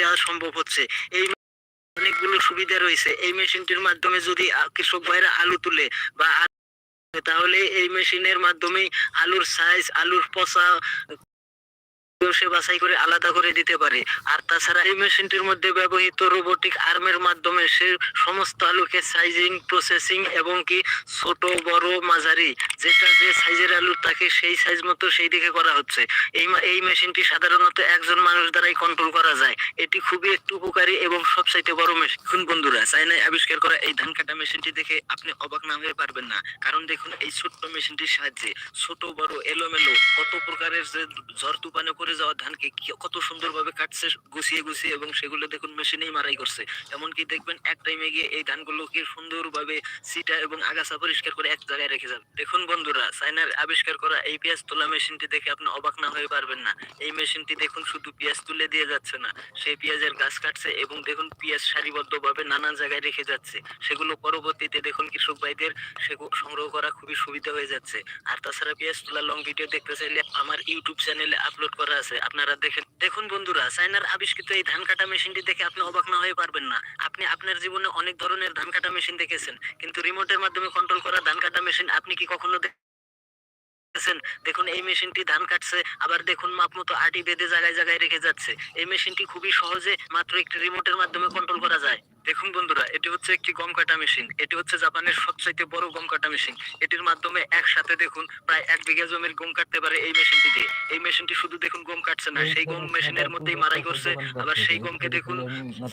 দেওয়া সম্ভব হচ্ছে। এই অনেকগুলো সুবিধা রয়েছে। এই মেশিনটির মাধ্যমে যদি কৃষক ভাইরা আলু তুলে বা তাহলে এই মেশিনের মাধ্যমে আলুর সাইজ আলুর পচা সে বাছাই করে আলাদা করে দিতে পারে। আর তাছাড়া এই মেশিনটির মধ্যে ব্যবহৃত আর্মের মাধ্যমে সে সমস্ত আলুকে সাইজিং প্রসেসিং এবং কি ছোট, বড়, মাঝারি যেটা যে সাইজের আলু তাকে সেই সাইজ মতো সেই দিকে করা হচ্ছে। এই এই মেশিনটি সাধারণত একজন মানুষ দ্বারাই কন্ট্রোল করা যায়। এটি খুবই একটু উপকারী এবং সবচাইতে বড় মেশিন। বন্ধুরা চাইনায় আবিষ্কার করা এই ধান কাটা মেশিনটি দেখে আপনি অবাক না হয়ে পারবেন না। কারণ দেখুন, এই ছোট্ট মেশিনটির সাহায্যে ছোট, বড়, এলোমেলো কত প্রকারের যে ঝড় তুফানে করে যাওয়া ধানকে কত সুন্দরভাবে কাটছে, গুছিয়ে গুছিয়ে এবং সেগুলো দেখুন মেশিনেই মারাই করছে। এমনকি দেখবেন এক টাইমে গিয়ে এই ধানগুলোকে সুন্দরভাবে সিটা এবং আগাছা পরিষ্কার করে এক জায়গায় রেখে যাবে। দেখুন বন্ধুরা চাইনার আবিষ্কার করা এই পেঁয়াজ তোলা মেশিনটি দেখে আপনি অবাক না হয়ে পারবেন না। এই মেশিনটি দেখুন শুধু পেঁয়াজ তুলে দিয়ে যাচ্ছে না, সেই পেঁয়াজের গাছ কাটছে এবং দেখুন পেঁয়াজ সারিবদ্ধভাবে নানান জায়গায় রেখে যাচ্ছে। সেগুলো পরবর্তীতে দেখুন কৃষক ভাইদের সেগুলো সংগ্রহ করা খুবই সুবিধা হয়ে যাচ্ছে। আর তাছাড়া পেঁয়াজ তোলা লং ভিডিও দেখতে চাইলে আমার ইউটিউব চ্যানেলে আপলোড করা আছে। আপনারা দেখেন, দেখুন বন্ধুরা চাইনার আবিষ্কৃত এই ধান কাটা মেশিনটি দেখে আপনি অবাক না হয়ে পারবেন না। আপনি আপনার জীবনে অনেক ধরনের ধান কাটা মেশিন দেখেছেন, কিন্তু রিমোটের মাধ্যমে কন্ট্রোল করা ধান কাটা মেশিন আপনি কি কখনো দেখেছেন? দেখুন, এই মেশিনটি ধান কাটছে, আবার দেখুন মাপ মতো আটি বেঁধে জায়গায় জায়গায় রেখে যাচ্ছে। এই মেশিনটি খুবই সহজে মাত্র একটি রিমোটের মাধ্যমে কন্ট্রোল করা যায়। দেখুন বন্ধুরা, এটি হচ্ছে একটি গম কাটা মেশিন। এটি হচ্ছে জাপানের সবচাইতে বড় গম কাটা মেশিন। এটির মাধ্যমে একসাথে দেখুন প্রায় এক বিঘা জমির গম কাটতে পারে এই মেশিনটি দিয়ে। এই মেশিনটি শুধু দেখুন গম কাটছে না, সেই গম মেশিনের মধ্যেই মারাই করছে। আবার সেই গমকে দেখুন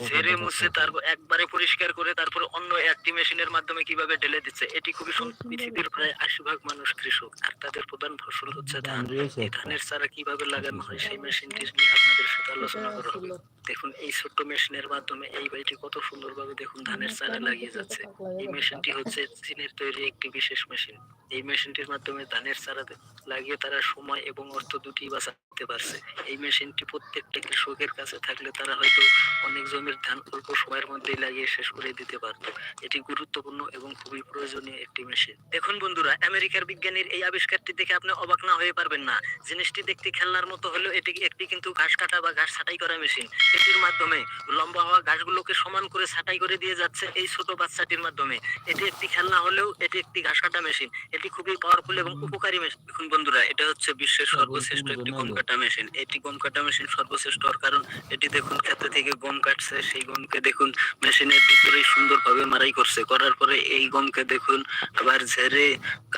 ঝেড়ে মুছে তারপর একবারে পরিষ্কার করে তারপর অন্য একটি মেশিনের মাধ্যমে কীভাবে ঢেলে দিচ্ছে। এটি খুবই সুন্দর। পৃথিবীর প্রায় আশি ভাগ মানুষ কৃষক। আর তাদের প্রধান ফসল হচ্ছে ধান। এই ধানের চারা কীভাবে লাগানো হয় সেই মেশিনটি নিয়ে আপনাদের সাথে আলোচনা করা হবে। দেখুন এই ছোট্ট মেশিনের মাধ্যমে এই বাড়িটি কত সুন্দরভাবে দেখুন ধানের চারা লাগিয়ে যাচ্ছে। এই মেশিনটি হচ্ছে চীনের তৈরি একটি বিশেষ মেশিন। এই মেশিনটির মাধ্যমে ধানের চারা লাগিয়ে তারা সময় এবং অর্থ দুটি বাঁচাতে পারছে। এই মেশিনটি প্রত্যেকটা কৃষকের কাছে থাকলে তারা হয়তো অনেক জমির ধান অল্প সময়ের মধ্যেই লাগিয়ে শেষ করে দিতে পারতো। এটি গুরুত্বপূর্ণ এবং খুবই প্রয়োজনীয় একটি মেশিন। দেখুন বন্ধুরা আমেরিকার বিজ্ঞানীর এই আবিষ্কারটি দেখে আপনি অবাক না হয়ে পারবেন না। জিনিসটি দেখতে খেলনার মতো হলেও এটি একটি কিন্তু ঘাস কাটা বা ঘাস ছাঁটাই করা মেশিন। এটির মাধ্যমে লম্বা হওয়া ঘাসগুলোকে সমান করে ছাঁটাই করে দিয়ে যাচ্ছে এই ছোট বাচ্চাটির মাধ্যমে। এটি একটি খেলনা হলেও এটি একটি ঘাস কাটা মেশিন। এটি খুবই পাওয়ারফুল এবং উপকারী মেশিন। দেখুন বন্ধুরা এটা হচ্ছে বিশ্বের সর্বশ্রেষ্ঠ একটি গম কাটা মেশিন। এটি গম কাটা মেশিন সর্বশ্রেষ্ঠ হওয়ার কারণ এটি দেখুন ক্ষেত্র থেকে গম কাটছে। সেই গমকে দেখুন মেশিনের ভিতরেই সুন্দরভাবে মারাই করছে। করার পরে এই গমকে দেখুন আবার ঝেড়ে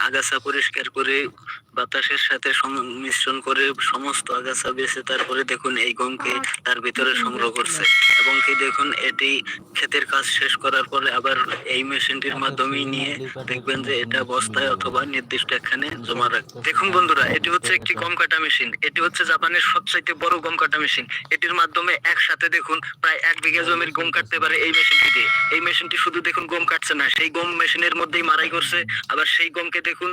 আগাছা পরিষ্কার করে বাতাসের সাথে মিশ্রণ করে সমস্ত আগাছা বেছে তারপরে দেখুন এই গমকে তার ভিতরে সংগ্রহ করছে। এবং কি দেখুন এটি ক্ষেতের কাজ শেষ করার পরে আবার এই মেশিনটির মাধ্যমেই নিয়ে দেখবেন যে এটা বস্তায় অথবা নির্দিষ্ট এখানে জমা রাখ দেখুন বন্ধুরা, এটি হচ্ছে একটি গম কাটা মেশিন। এটি হচ্ছে জাপানের সবচাইতে বড় গম কাটা মেশিন। এটির মাধ্যমে একসাথে দেখুন প্রায় এক বিঘা জমির গম কাটতে পারে এই মেশিনটি দিয়ে। এই মেশিনটি শুধু দেখুন গম কাটছে না, সেই গম মেশিনের মধ্যেই মারাই করছে। আবার সেই গমকে দেখুন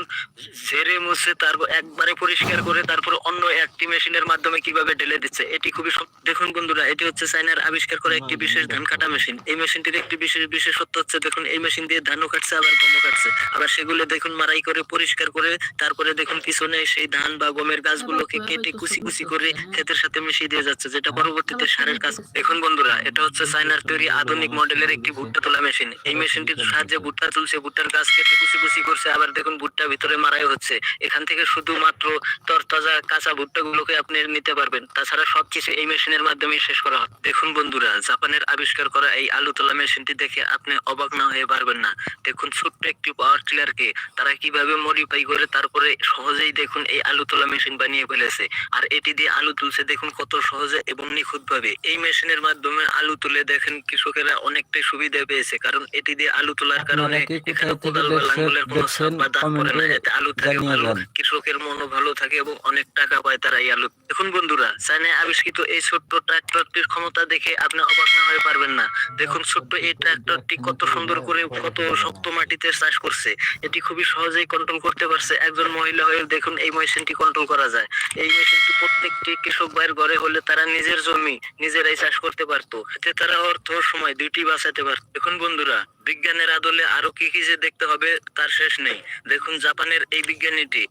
ঝেড়ে মুছে তারপর একবারে পরিষ্কার করে তারপর অন্য একটি মেশিনের মাধ্যমে কীভাবে ঢেলে দিচ্ছে। এটি খুবই দেখুন বন্ধুরা, এটি হচ্ছে চাইনার আবিষ্কার করা একটি বিশেষ ধান কাটা মেশিন। এই মেশিনটির একটি বিশেষ বিশেষত্ব হচ্ছে দেখুন এই মেশিন দিয়ে ধানও কাটছে আবার গমও কাটছে। আবার সেগুলো দেখুন মারাই করে পরিষ্কার করে তারপরে দেখুন পিছনে সেই ধান বা গমের গাছগুলোকে কেটে কুচি কুচি করে ক্ষেতের সাথে মিশিয়ে দিয়ে যাচ্ছে যেটা পরবর্তীতে সারের কাজ। দেখুন বন্ধুরা এটা হচ্ছে চাইনার তৈরি আধুনিক মডেলের একটি ভুট্টা তোলা মেশিন এই মেশিনটির সাহায্যে ভুট্টা তুলছে ভুট্টার গাছ কেটে কুচি কুচি করছে আবার দেখুন ভুট্টা ভিতরে মারাই হচ্ছে। এখান থেকে শুধুমাত্র তরতাজা কাঁচা ভুট্টা গুলোকে আপনি নিতে পারবেন। তাছাড়া সবকিছু এই মেশিনের মাধ্যমে শেষ করা হয়। দেখুন বন্ধুরা জাপানের আবিষ্কার করা এই আলু তোলা মেশিনটি দেখে আপনি অবাক না হয়ে পারবেন না। দেখুন ছোট্ট একটি পাওয়ার টিলারকে তারা কীভাবে মডিফাই করে তারপরে সহজেই দেখুন এই আলু তোলা মেশিন বানিয়ে ফেলেছে। আর এটি দিয়ে আলু তুলছে দেখুন কত সহজে এবং নিখুঁত ভাবে এই মেশিনের মাধ্যমে আলু তুলে দেখেন কৃষকেরা অনেকটাই সুবিধা পেয়েছে কারণ এটি দিয়ে আলু তোলার কারণে এখানে কোদাল বা লাঙ্গলের কোনো দেখছেন বা দাগ পড়ে না। এতে আলু থাকে ভালো। কৃষকের মনও ভালো থাকে এবং অনেক টাকা পায় তারা এই আলু। দেখুন বন্ধুরা চায়নায় আবিষ্কৃত এই ছোট্ট ট্রাক্টরটির ক্ষমতা দেখে আপনি অবাক না হয়ে পারবেন না। দেখুন ছোট্ট এই ট্রাক্টরটি কত সুন্দর করে কত শক্ত মাটিতে চাষ করছে। এটি খুবই সহজেই কন্ট্রোল করতে পারছে। একজন মহিলা হয়ে দেখুন এই মেশিনটি কন্ট্রোল করা যায়। এই মেশিনটি প্রত্যেকটি কৃষক ভাইয়ের ঘরে হলে তারা নিজের জমি নিজেরাই চাষ করতে পারতো। এতে তারা অর্থ, সময় দুইটি বাঁচাতে পারত। দেখুন বন্ধুরা, বিজ্ঞানের আদলে আরও কি কি যে দেখতে হবে তার শেষ নেই। দেখুন জাপানের এই বিজ্ঞানীটি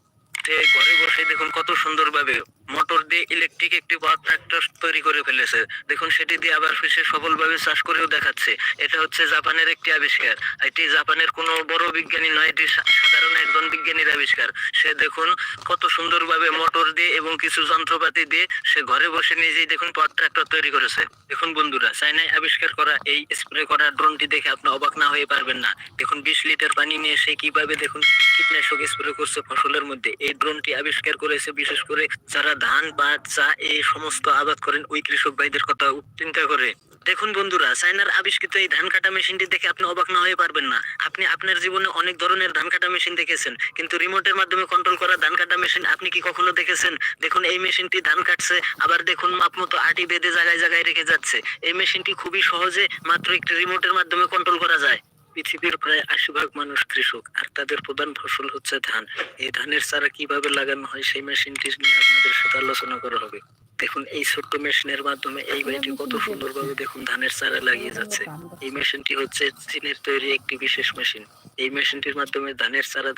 ঘরে বসে দেখুন কত সুন্দরভাবে মোটর দিয়ে ইলেকট্রিক একটি পাওয়ার ট্রাক্টর তৈরি করে ফেলেছে। দেখুন, সেটি দিয়ে আবার সে সফলভাবে চাষ করেও দেখাচ্ছে। এটা হচ্ছে জাপানের একটি আবিষ্কার। এটি জাপানের কোনো বড় বিজ্ঞানী নয়, এটি সাধারণ একজন বিজ্ঞানীর আবিষ্কার। সে দেখুন, কত সুন্দরভাবে মোটর দিয়ে এবং কিছু যন্ত্রপাতি দিয়ে সে ঘরে বসে নিজেই দেখুন পাওয়ার ট্রাক্টর তৈরি করেছে। দেখুন বন্ধুরা চাইনায় আবিষ্কার করা এই স্প্রে করা ড্রোনটি দেখে আপনি অবাক না হয়ে পারবেন না। দেখুন, বিশ লিটার পানি নিয়ে সে কীভাবে দেখুন কীটনাশক স্প্রে করছে ফসলের মধ্যে। এই ড্রোনটি আবিষ্কার করেছে বিশেষ করে যারা ধান পাট চা, এই সমস্ত আবাদ করেন ওই কৃষক ভাইদের কথা চিন্তা করে। দেখুন বন্ধুরা, চায়নার আবিষ্কৃত এই ধান কাটা মেশিনটি দেখে আপনি অবাক না হয়ে পারবেন না। আপনি আপনার জীবনে অনেক ধরনের ধান কাটা মেশিন দেখেছেন, কিন্তু রিমোটের মাধ্যমে কন্ট্রোল করা ধান কাটা মেশিন আপনি কি কখনো দেখেছেন? দেখুন, এই মেশিনটি ধান কাটছে, আবার দেখুন মাপ মতো আটি বেঁধে জায়গায় জায়গায় রেখে যাচ্ছে। এই মেশিনটি খুবই সহজে মাত্র একটি রিমোটের মাধ্যমে কন্ট্রোল করা যায়। পৃথিবীর প্রায় আশি ভাগ মানুষ কৃষক, আর তাদের প্রধান ফসল হচ্ছে ধান। এই ধানের চারা কীভাবে লাগানো হয় সেই মেশিনটি নিয়ে আপনাদের সাথে আলোচনা করা হবে। দেখুন এই ছোট্ট মেশিনের মাধ্যমে এই বাড়িটি কত সুন্দরভাবে দেখুন ধানের চারা লাগিয়ে যাচ্ছে। এই মেশিনটি হচ্ছে চীনের তৈরি একটি বিশেষ মেশিন। এই মেশিনটির মাধ্যমে ধানের চারা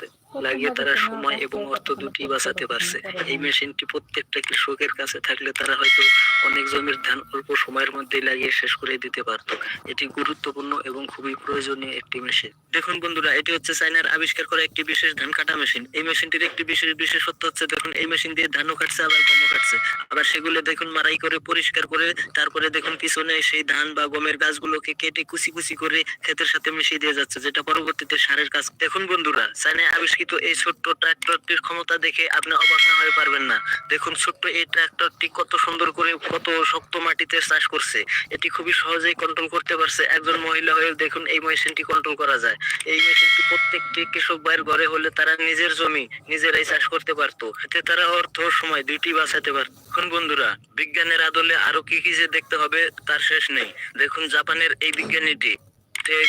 লাগিয়ে তারা সময় এবং অর্থ দুটি বাঁচাতে পারছে। এই মেশিনটি প্রত্যেকটা কৃষকের কাছে থাকলে তারা হয়তো অনেক জমির ধান অল্প সময়ের মধ্যেই লাগিয়ে শেষ করে দিতে পারতো। এটি গুরুত্বপূর্ণ এবং খুবই প্রয়োজনীয় একটি মেশিন। দেখুন বন্ধুরা এটি হচ্ছে চায়নার আবিষ্কার করা একটি বিশেষ ধান কাটা মেশিন। এই মেশিনটির একটি বিশেষ বিশেষত্ব হচ্ছে দেখুন এই মেশিন দিয়ে ধানও কাটছে আবার গমও কাটছে। আবার সেগুলো দেখুন মারাই করে পরিষ্কার করে, তারপরে দেখুন পিছনে সেই ধান বা গমের গাছগুলোকে কেটে কুচি কুচি করে ক্ষেতের সাথে মিশিয়ে দিয়ে যাচ্ছে, যেটা পরবর্তীতে সারের কাজ। দেখুন বন্ধুরা চায়নায় আবিষ্কৃত এই ছোট্ট ট্রাক্টরটির ক্ষমতা দেখে আপনি অবাক না হয়ে পারবেন না। দেখুন ছোট্ট এই ট্রাক্টরটি কত সুন্দর করে, কত শক্ত মাটিতে চাষ করছে। এটি খুবই সহজেই কন্ট্রোল করতে পারছে। একজন মহিলা হয়ে দেখুন এই মেশিনটি কন্ট্রোল করা যায়। এই মেশিনটি প্রত্যেকটি কৃষক ভাইয়ের ঘরে হলে তারা নিজের জমি নিজেরাই চাষ করতে পারতো। এতে তারা অর্থ সময় দুইটি বাঁচাতে পারত। এখন বন্ধুরা বিজ্ঞানের আদলে আরও কি কি যে দেখতে হবে তার শেষ নেই। দেখুন জাপানের এই বিজ্ঞানীটি।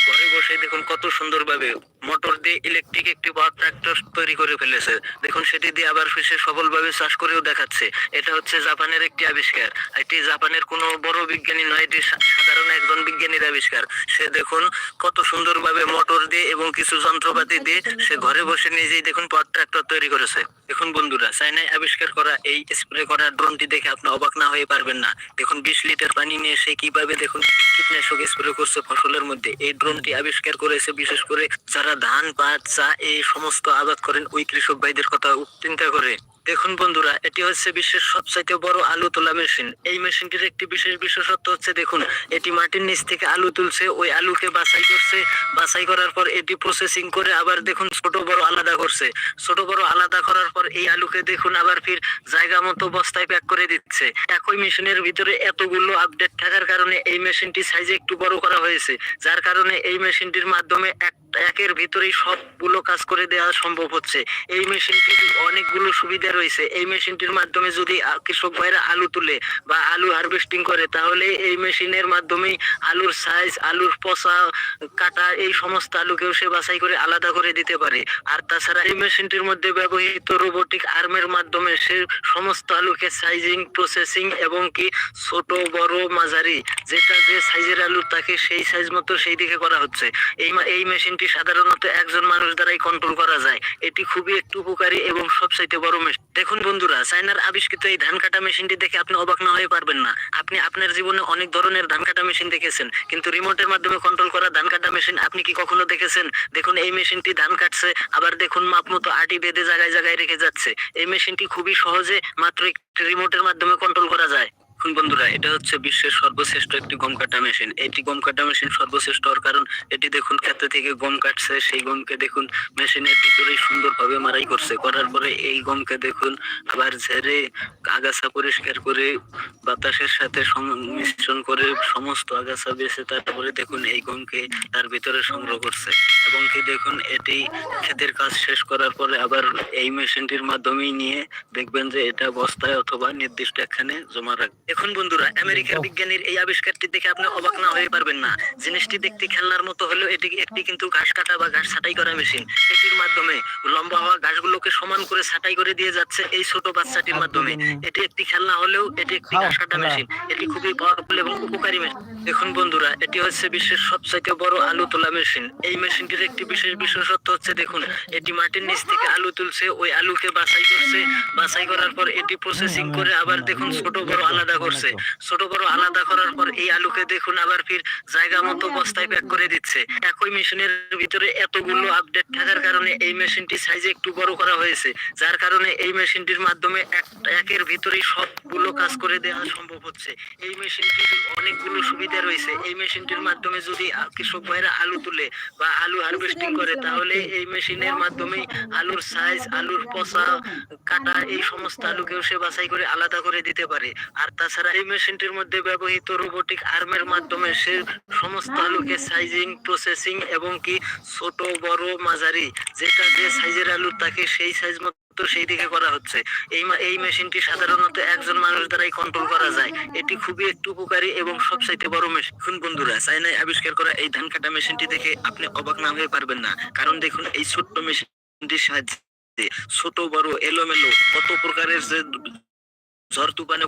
ঘরে বসে দেখুন কত সুন্দরভাবে মোটর দিয়ে ইলেকট্রিক একটি পাওয়ার ট্রাক্টর তৈরি করে ফেলেছে। দেখুন, সেটি দিয়ে আবার সে সফলভাবে চাষ করেও দেখাচ্ছে। এটা হচ্ছে জাপানের একটি আবিষ্কার। এটি জাপানের কোনো বড় বিজ্ঞানী নয়, এটি সাধারণ একজন বিজ্ঞানীর আবিষ্কার। সে দেখুন, কত সুন্দরভাবে মোটর দিয়ে এবং কিছু যন্ত্রপাতি দিয়ে সে ঘরে বসে নিজেই দেখুন পাওয়ার ট্রাক্টর তৈরি করেছে। দেখুন বন্ধুরা চাইনায় আবিষ্কার করা এই স্প্রে করা ড্রোনটি দেখে আপনি অবাক না হয়ে পারবেন না। দেখুন, বিশ লিটার পানি নিয়ে সে কীভাবে দেখুন কীটনাশক স্প্রে করছে ফসলের মধ্যে। এই ড্রোনটি আবিষ্কার করেছে বিশেষ করে যারা ধান পাট চা এই সমস্ত আবাদ করেন ওই কৃষক ভাইদের কথা চিন্তা করে দেখুন বন্ধুরা, এটি হচ্ছে বিশ্বের সবচাইতে বড় আলু তোলা মেশিন। এই মেশিনটির একটি বিশেষ বিশেষত্ব হচ্ছে, দেখুন, এটি মাটির নিচ থেকে আলু তুলছে, ওই আলুকে বাছাই করছে। বাছাই করার পর এটি প্রসেসিং করে আবার, দেখুন, ছোট বড় আলাদা করছে। ছোট বড় আলাদা করার পর এই আলুকে, দেখুন, আবার ফির জায়গা মতো বস্তায় প্যাক করে দিচ্ছে। একই মেশিনের ভিতরে এতগুলো আপডেট থাকার কারণে এই মেশিনটি সাইজে একটু বড় করা হয়েছে। যার কারণে এই মেশিনটির মাধ্যমে এক, একের ভিতরেই সবগুলো কাজ করে দেওয়া সম্ভব হচ্ছে। এই মেশিনটির অনেকগুলো সুবিধা রয়েছে। এই মেশিনটির মাধ্যমে যদি কৃষক ভাইরা আলু তুলে বা আলু হারভেস্টিং করে, তাহলে এই মেশিনের মাধ্যমেই আলুর সাইজ আলুর পচা, কাটা এই সমস্ত আলুকেও সে বাছাই করে আলাদা করে দিতে পারে। আর তাছাড়া এই মেশিনটির মধ্যে ব্যবহৃত রোবোটিক আর্মের মাধ্যমে সে সমস্ত আলুকে সাইজিং প্রসেসিং এবং কি ছোট, বড়, মাঝারি যেটা যে সাইজের আলু তাকে সেই সাইজ মতো সেই দিকে করা হচ্ছে। এই এই মেশিনটি সাধারণত একজন মানুষ দ্বারাই কন্ট্রোল করা যায়। এটি খুবই একটু উপকারী এবং সবচাইতে বড় মেশিন। দেখুন বন্ধুরা, চায়নার আবিষ্কৃত এই ধান কাটা মেশিনটি দেখে আপনি অবাক না হয়ে পারবেন না। আপনি আপনার জীবনে অনেক ধরনের ধান কাটা মেশিন দেখেছেন, কিন্তু রিমোটের মাধ্যমে কন্ট্রোল করা ধান কাটা মেশিন আপনি কি কখনো দেখেছেন? দেখুন, এই মেশিনটি ধান কাটছে, আবার দেখুন মাপ মতো আটি বেঁধে জায়গায় জায়গায় রেখে যাচ্ছে। এই মেশিনটি খুবই সহজে মাত্র একটি রিমোটের মাধ্যমে কন্ট্রোল করা যায়। এখন বন্ধুরা, এটা হচ্ছে বিশ্বের সর্বশ্রেষ্ঠ একটি গম কাটা মেশিন। এটি গম কাটা মেশিন সর্বশ্রেষ্ঠ হওয়ার কারণ, এটি দেখুন খেতে থেকে গম কাটছে, সেই গমকে দেখুন মেশিনের ভিতরেই সুন্দরভাবে মারাই করছে। করার পরে এই গমকে দেখুন আবার ঝেড়ে আগাছা পরিষ্কার করে, বাতাসের সাথে মিশ্রণ করে সমস্ত আগাছা বেছে তারপরে দেখুন এই গমকে তার ভিতরে সংগ্রহ করছে। এবং কি দেখুন, এটি ক্ষেতের কাজ শেষ করার পরে আবার এই মেশিনটির মাধ্যমেই নিয়ে দেখবেন যে এটা বস্তায় অথবা নির্দিষ্ট এখানে জমা রাখ এখন বন্ধুরা আমেরিকার বিজ্ঞানীর এই আবিষ্কারটি দেখে আপনি অবাক না হয়ে পারবেন না। জিনিসটি দেখতে খেলনার মতো হলেও এটি একটি কিন্তু ঘাস কাটা বা ঘাস ছাটাই করা মেশিন। এটির মাধ্যমে লম্বা হওয়া ঘাসগুলোকে সমান করে ছাটাই করে দিয়ে যাচ্ছে এই ছোট বাচ্চাটির মাধ্যমে। এটি একটি খেলনা হলেও এটি একটি ঘাস কাটা মেশিন। এটি খুবই পাওয়ারফুল এবং উপকারী মেশিন। দেখুন বন্ধুরা এটি হচ্ছে বিশ্বের সবচাইতে বড় আলু তোলা মেশিন। এই মেশিনটির একটি বিশেষ বিশেষত্ব হচ্ছে দেখুন এটি মাটির নিচ থেকে আলু তুলছে ওই আলুকে বাছাই করছে। বাছাই করার পর এটি প্রসেসিং করে আবার দেখুন ছোট বড় আলাদা করছে। ছোট বড় আলাদা করার পর এই আলুকে দেখুন আবার ফির জায়গা মতো বস্তায় প্যাক করে দিচ্ছে। একই মেশিনের ভিতরে এতগুলো আপডেট থাকার কারণে এই মেশিনটি সাইজে একটু বড় করা হয়েছে। যার কারণে এই মেশিনটির মাধ্যমে একের ভিতরেই সবগুলো কাজ করে দেওয়া সম্ভব হচ্ছে। এই মেশিনটির অনেকগুলো সুবিধা রয়েছে। এই মেশিনটির মাধ্যমে যদি কৃষক ভাইরা আলু তুলে বা আলু হারভেস্টিং করে তাহলে এই মেশিনের মাধ্যমেই আলুর সাইজ আলুর পচা কাটা এই সমস্ত আলুকেও সে বাছাই করে আলাদা করে দিতে পারে। আর তাছাড়া এই মেশিনটির মধ্যে ব্যবহৃত রোবোটিক আর্মের মাধ্যমে সে সমস্ত আলুকে সাইজিং প্রসেসিং এবং কি ছোট, বড়, মাঝারি যেটা যে সাইজের আলু তাকে সেই সাইজ মতো সেই দিকে করা হচ্ছে। এই এই মেশিনটি সাধারণত একজন মানুষ দ্বারাই কন্ট্রোল করা যায়। এটি খুবই একটু উপকারী এবং সবচাইতে বড় মেশিন বন্ধুরা চাইনায় আবিষ্কার করা এই ধান কাটা মেশিনটি দেখে আপনি অবাক না হয়ে পারবেন না। কারণ দেখুন, এই ছোট্ট মেশিনটির সাহায্যে ছোট, বড়, এলোমেলো কত প্রকারের যে ঝড় তুফানে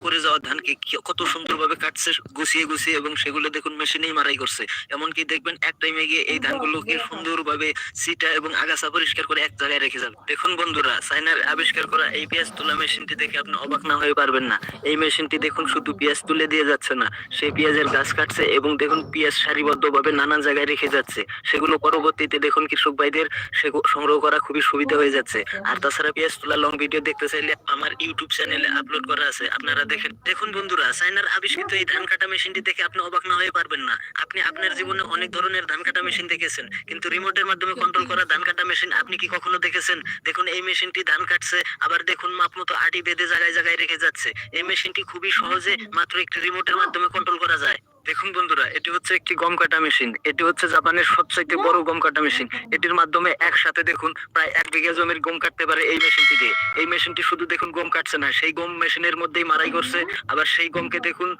পড়ে যাওয়া ধানকে কি- কত সুন্দরভাবে কাটছে গুছিয়ে গুছিয়ে এবং সেগুলো দেখুন মেশিনেই মারাই করছে। এমনকি দেখবেন এক টাইমে গিয়ে এই ধানগুলোকে সুন্দরভাবে সিটা এবং আগাছা পরিষ্কার করে এক জায়গায় রেখে যাবে। দেখুন বন্ধুরা চাইনার আবিষ্কার করা এই পেঁয়াজ তোলা মেশিনটি দেখে আপনি অবাক না হয়ে পারবেন না। এই মেশিনটি দেখুন শুধু পেঁয়াজ তুলে দিয়ে যাচ্ছে না সেই পেঁয়াজের গাছ কাটছে এবং দেখুন পেঁয়াজ সারিবদ্ধভাবে নানান জায়গায় রেখে যাচ্ছে। সেগুলো পরবর্তীতে দেখুন কৃষক ভাইদের সেগু- সংগ্রহ করা খুবই সুবিধা হয়ে যাচ্ছে। আর তাছাড়া পেঁয়াজ তোলা লং ভিডিও দেখতে চাইলে আমার ইউটিউব চ্যানেলে আপলোড করা আছে আপনারা দেখেন, দেখুন বন্ধুরা সাইনার আবিষ্কৃত এই ধান কাটা মেশিনটি দেখে আপনি অবাক না হয়ে পারবেন না। আপনি আপনার জীবনে অনেক ধরনের ধান কাটা মেশিন দেখেছেন, কিন্তু রিমোটের মাধ্যমে কন্ট্রোল করা ধান কাটা মেশিন আপনি কি কখনো দেখেছেন? দেখুন, এই মেশিনটি ধান কাটছে, আবার দেখুন মাপ মতো আটি বেঁধে জায়গায় জায়গায় রেখে যাচ্ছে। এই মেশিনটি খুবই সহজে মাত্র একটি রিমোটের মাধ্যমে কন্ট্রোল করা যায়। দেখুন বন্ধুরা এটি হচ্ছে একটি গম কাটা মেশিন। এটি হচ্ছে জাপানের সবচাইতে বড় গম কাটা মেশিন। এটির মাধ্যমে একসাথে দেখুন প্রায় এক বিঘা জমির গম কাটতে পারে এই মেশিনটি দিয়ে। এই মেশিনটি শুধু দেখুন গম কাটছে না সেই গম মেশিনের মধ্যেই মারাই করছে। আবার সেই গমকে দেখুন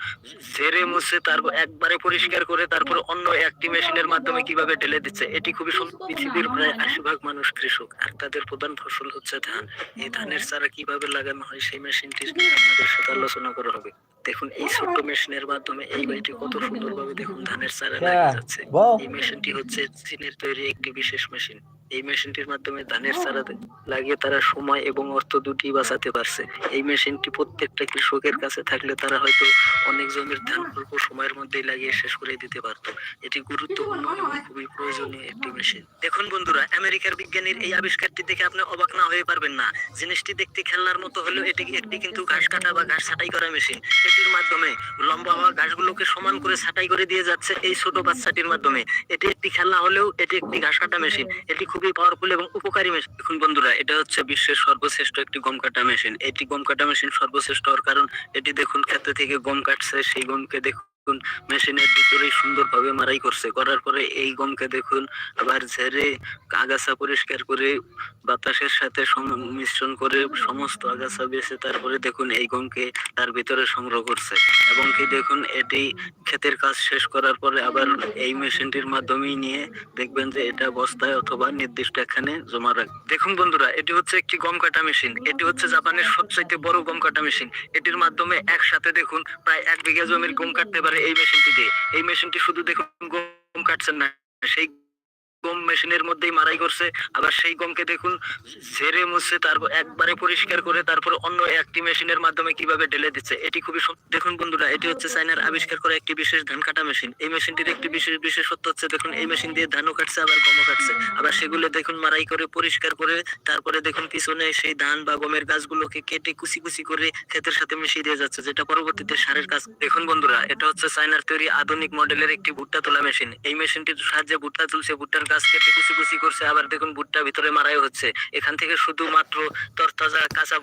ঝেড়ে মুছে তারপর একবারে পরিষ্কার করে তারপর অন্য একটি মেশিনের মাধ্যমে কীভাবে ঢেলে দিচ্ছে। এটি খুবই সুন্দর পৃথিবীর প্রায় আশি ভাগ মানুষ কৃষক। আর তাদের প্রধান ফসল হচ্ছে ধান। এই ধানের চারা কীভাবে লাগানো হয় সেই মেশিনটি আপনাদের সাথে আলোচনা করা হবে। দেখুন এই ছোট্ট মেশিনের মাধ্যমে এই বাড়িটি কত সুন্দরভাবে দেখুন ধানের চারা লাগা যাচ্ছে। এই মেশিনটি হচ্ছে চীনের তৈরি একটি বিশেষ মেশিন। এই মেশিনটির মাধ্যমে ধানের চারা লাগিয়ে তারা সময় এবং অর্থ দুটি বাঁচাতে পারছে। এই মেশিনটি প্রত্যেকটা কৃষকের কাছে থাকলে তারা হয়তো অনেক জমির ধান অল্প সময়ের মধ্যেই লাগিয়ে শেষ করে দিতে পারতো। এটি গুরুত্বপূর্ণ এবং খুবই প্রয়োজনীয় একটি মেশিন। দেখুন বন্ধুরা, আমেরিকার বিজ্ঞানীর এই আবিষ্কারটি দেখে আপনি অবাক না হয়ে পারবেন না। জিনিসটি দেখতে খেলনার মতো হলেও এটি একটি কিন্তু ঘাস কাটা বা ঘাস ছাটাই করা মেশিন। এটির মাধ্যমে লম্বা হওয়া ঘাসগুলোকে সমান করে ছাটাই করে দিয়ে যাচ্ছে এই ছোট বাচ্চাটির মাধ্যমে। এটি একটি খেলনা হলেও এটি একটি ঘাস কাটা মেশিন। এটি খুবই পাওয়ারফুল এবং উপকারী মেশিন দেখুন বন্ধুরা, এটা হচ্ছে বিশ্বের সর্বশ্রেষ্ঠ একটি গম কাটা মেশিন এটি গম কাটা মেশিন সর্বশ্রেষ্ঠ হওয়ার কারণ, এটি দেখুন ক্ষেত্র থেকে গম কাটছে, সেই গমকে দেখুন। মেশিনের ভিতরেই সুন্দরভাবে মারাই করছে। করার পরে এই গমকে দেখুন, আবার ঝেড়ে আগাছা পরিষ্কার করে বাতাসের সাথে মিশ্রণ করে সমস্ত আগাছা বেছে তারপরে দেখুন এই গমকে তার ভিতরে সংগ্রহ করছে। এবং কি দেখুন, এটি ক্ষেতের কাজ শেষ করার পরে আবার এই মেশিনটির মাধ্যমেই নিয়ে দেখবেন যে এটা বস্তায় অথবা নির্দিষ্ট এখানে জমা রাখ, দেখুন বন্ধুরা, এটি হচ্ছে একটি গম কাটা মেশিন। এটি হচ্ছে জাপানের সবচাইতে বড় গম কাটা মেশিন। এটির মাধ্যমে একসাথে দেখুন, প্রায় এক বিঘা জমির গম কাটতে পারে। এই মেশিনটি দিয়ে। এই মেশিনটি শুধু দেখুন গম কাটছেন না। সেই গম মেশিনের মধ্যেই মারাই করছে। আবার সেই গমকে দেখুন, ঝেড়ে মুছে তারপর একবারে পরিষ্কার করে তারপর অন্য একটি মেশিনের মাধ্যমে কীভাবে ঢেলে দিচ্ছে। এটি খুবই দেখুন বন্ধুরা, এটি হচ্ছে চাইনার আবিষ্কার করা একটি বিশেষ ধান কাটা মেশিন। এই মেশিনটির একটি বিশেষ বিশেষত্ব হচ্ছে, দেখুন, এই মেশিন দিয়ে ধানও কাটছে, আবার গমও কাটছে। আবার সেগুলো দেখুন, মারাই করে পরিষ্কার করে তারপরে দেখুন, পিছনে সেই ধান বা গমের গাছগুলোকে কেটে কুচি কুচি করে ক্ষেতের সাথে মিশিয়ে দিয়ে যাচ্ছে, যেটা পরবর্তীতে সারের কাজ। দেখুন বন্ধুরা, এটা হচ্ছে চাইনার তৈরি আধুনিক মডেলের একটি ভুট্টা তোলা মেশিন। এই মেশিনটির সাহায্যে ভুট্টা তুলছে ভুট্টার গাছ কেটে কুচি করছে, আবার দেখুন ভুট্টা ভিতরে মারাই হচ্ছে। এখান থেকে তরতাজা কাঁচা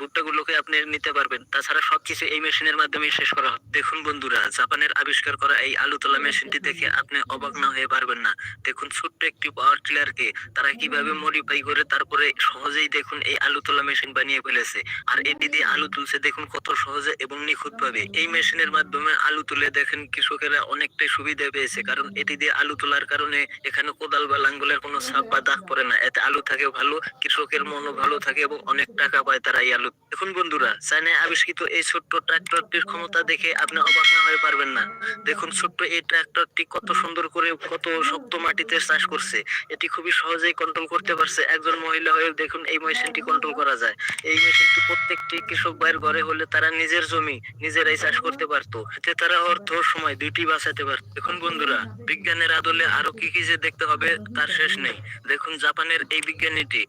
আপনি নিতে পারবেন। তাছাড়া সবকিছু এই মেশিনের মাধ্যমে শেষ করা দেখুন বন্ধুরা, জাপানের আবিষ্কার করা এই আলু তোলা মেশিনটি দেখে আপনি অবাক না হয়ে পারবেন না। দেখুন ছোট্ট একটি পাওয়ার টিলারকে তারা কীভাবে মডিফাই করে তারপরে সহজেই দেখুন এই আলু তোলা মেশিন বানিয়ে ফেলেছে। আর এটি দিয়ে আলু তুলছে, দেখুন কত সহজে এবং নিখুঁত ভাবে এই মেশিনের মাধ্যমে আলু তুলে দেখেন কৃষকেরা অনেকটাই সুবিধা পেয়েছে, কারণ এটি দিয়ে আলু তোলার কারণে এখানে কোদাল বা লাঙ্গলের কোনো ছাপ বা দাগ পড়ে না। এতে আলু থাকে ভালো, কৃষকের মনও ভালো থাকে এবং অনেক টাকা পায় তারা এই আলু। দেখুন বন্ধুরা চায়নায় আবিষ্কৃত এই ছোট্ট ট্রাক্টরটির ক্ষমতা দেখে আপনি অবাক না হয়ে পারবেন না। দেখুন ছোট্ট এই ট্রাক্টরটি কত সুন্দর করে কত শক্ত মাটিতে চাষ করছে। এটি খুবই সহজেই কন্ট্রোল করতে পারছে। একজন মহিলা হয়ে দেখুন এই মেশিনটি কন্ট্রোল করা যায়। এই মেশিনটি প্রত্যেকটি কৃষক ভাইয়ের ঘরে হলে তারা নিজের জমি নিজেরাই চাষ করতে পারতো। এতে তারা অর্থ, সময় দুইটি বাঁচাতে পারত। দেখুন বন্ধুরা, বিজ্ঞানের আদলে আরও কি কি যে দেখতে হবে তার শেষ নেই। দেখুন জাপানের এই বিজ্ঞানীটি।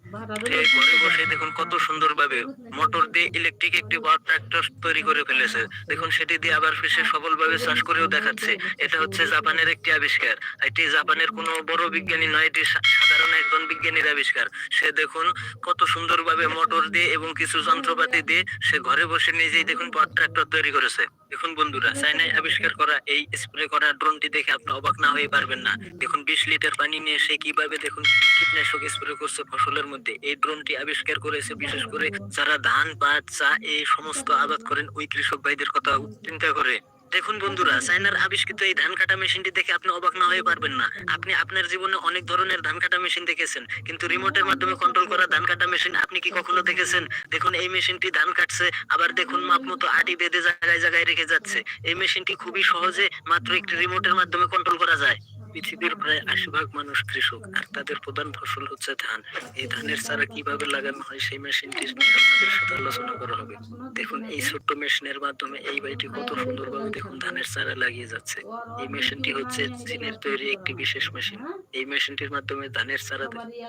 ঘরে বসে দেখুন কত সুন্দরভাবে মোটর দিয়ে ইলেকট্রিক একটি পাওয়ার ট্রাক্টর তৈরি করে ফেলেছে। দেখুন সেটি দিয়ে আবার সে সফলভাবে চাষ করেও দেখাচ্ছে। এটা হচ্ছে জাপানের একটি আবিষ্কার। এটি জাপানের কোনো বড় বিজ্ঞানী নয়, এটি সাধারণ একজন বিজ্ঞানীর আবিষ্কার। সে দেখুন কত সুন্দরভাবে মোটর দিয়ে এবং কিছু যন্ত্রপাতি দিয়ে সে ঘরে বসে নিজেই দেখুন পাওয়ার ট্রাক্টর তৈরি করেছে। দেখুন বন্ধুরা চাইনায় আবিষ্কার করা এই স্প্রে করা ড্রোনটি দেখে আপনি অবাক না হয়ে পারবেন না। দেখুন বিশ লিটার পানি নিয়ে সে কীভাবে দেখুন কীটনাশক স্প্রে করছে ফসলের মধ্যে? এই ড্রোনটি আবিষ্কার করেছে বিশেষ করে যারা ধান, পাট, চা, এই সমস্ত আবাদ করেন ওই কৃষক ভাইদের কথা চিন্তা করে। দেখুন বন্ধুরা, চায়নার আবিষ্কৃত এই ধান কাটা মেশিনটি দেখে আপনি অবাক না হয়ে পারবেন না। আপনি আপনার জীবনে অনেক ধরনের ধান কাটা মেশিন দেখেছেন, কিন্তু রিমোটের মাধ্যমে কন্ট্রোল করা ধান কাটা মেশিন আপনি কি কখনো দেখেছেন? দেখুন এই মেশিনটি ধান কাটছে, আবার দেখুন মাপ মতো আটি বেঁধে জায়গায় জায়গায় রেখে যাচ্ছে। এই মেশিনটি খুবই সহজে মাত্র একটি রিমোটের মাধ্যমে কন্ট্রোল করা যায়। পৃথিবীর প্রায় আশি ভাগ মানুষ কৃষক, আর তাদের প্রধান ফসল হচ্ছে ধান। এই ধানের চারা কীভাবে লাগানো হয় সেই মেশিনটি আপনাদের সাথে আলোচনা করা হবে। দেখুন, এই ছোট্ট মেশিনের মাধ্যমে এই বাড়িটি কত সুন্দরভাবে দেখুন, ধানের চারা লাগিয়ে যাচ্ছে। এই মেশিনটি হচ্ছে চীনের তৈরি একটি বিশেষ মেশিন। এই মেশিনটির মাধ্যমে ধানের চারা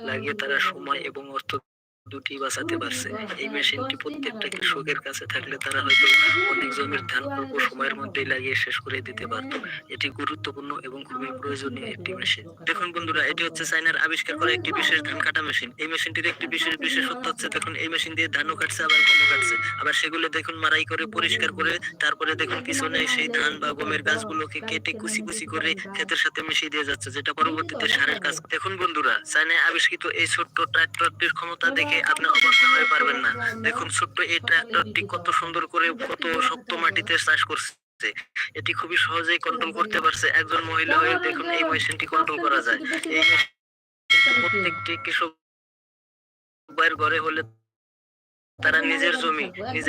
লাগিয়ে তারা সময় এবং অর্থ দুটি বাঁচাতে পারছে। এই মেশিনটি প্রত্যেকটা কৃষকের কাছে থাকলে তারা হয়তো অনেক জমির ধান অল্প সময়ের মধ্যেই লাগিয়ে শেষ করে দিতে পারত। এটি গুরুত্বপূর্ণ এবং খুবই প্রয়োজনীয় একটি মেশিন। দেখুন বন্ধুরা এটি হচ্ছে চায়নার আবিষ্কার করা একটি বিশেষ ধান কাটা মেশিন। এই মেশিনটির একটি বিশেষ বিশেষত্ব হচ্ছে দেখুন এই মেশিন দিয়ে ধানও কাটছে আবার গমও কাটছে। আবার সেগুলো দেখুন মারাই করে পরিষ্কার করে তারপরে দেখুন পিছনে সেই ধান বা গমের গাছগুলোকে কেটে কুচি কুচি করে ক্ষেতের সাথে মিশিয়ে দিয়ে যাচ্ছে যেটা পরবর্তীতে সারের কাজ। দেখুন বন্ধুরা চায়নায় আবিষ্কৃত এই ছোট্ট ট্রাক্টরটির ক্ষমতা দেখে আপনি অবাক না হয়ে পারবেন না। দেখুন, ছোট্ট এই ট্রাক্টরটি কত সুন্দর করে কত শক্ত মাটিতে চাষ করছে। এটি খুবই সহজেই কন্ট্রোল করতে পারছে একজন মহিলা হয়ে দেখুন এই মেশিনটি কন্ট্রোল করা যায়। এই প্রত্যেকটি কৃষক ঘরে হলে তারা নিজের জমি নিজে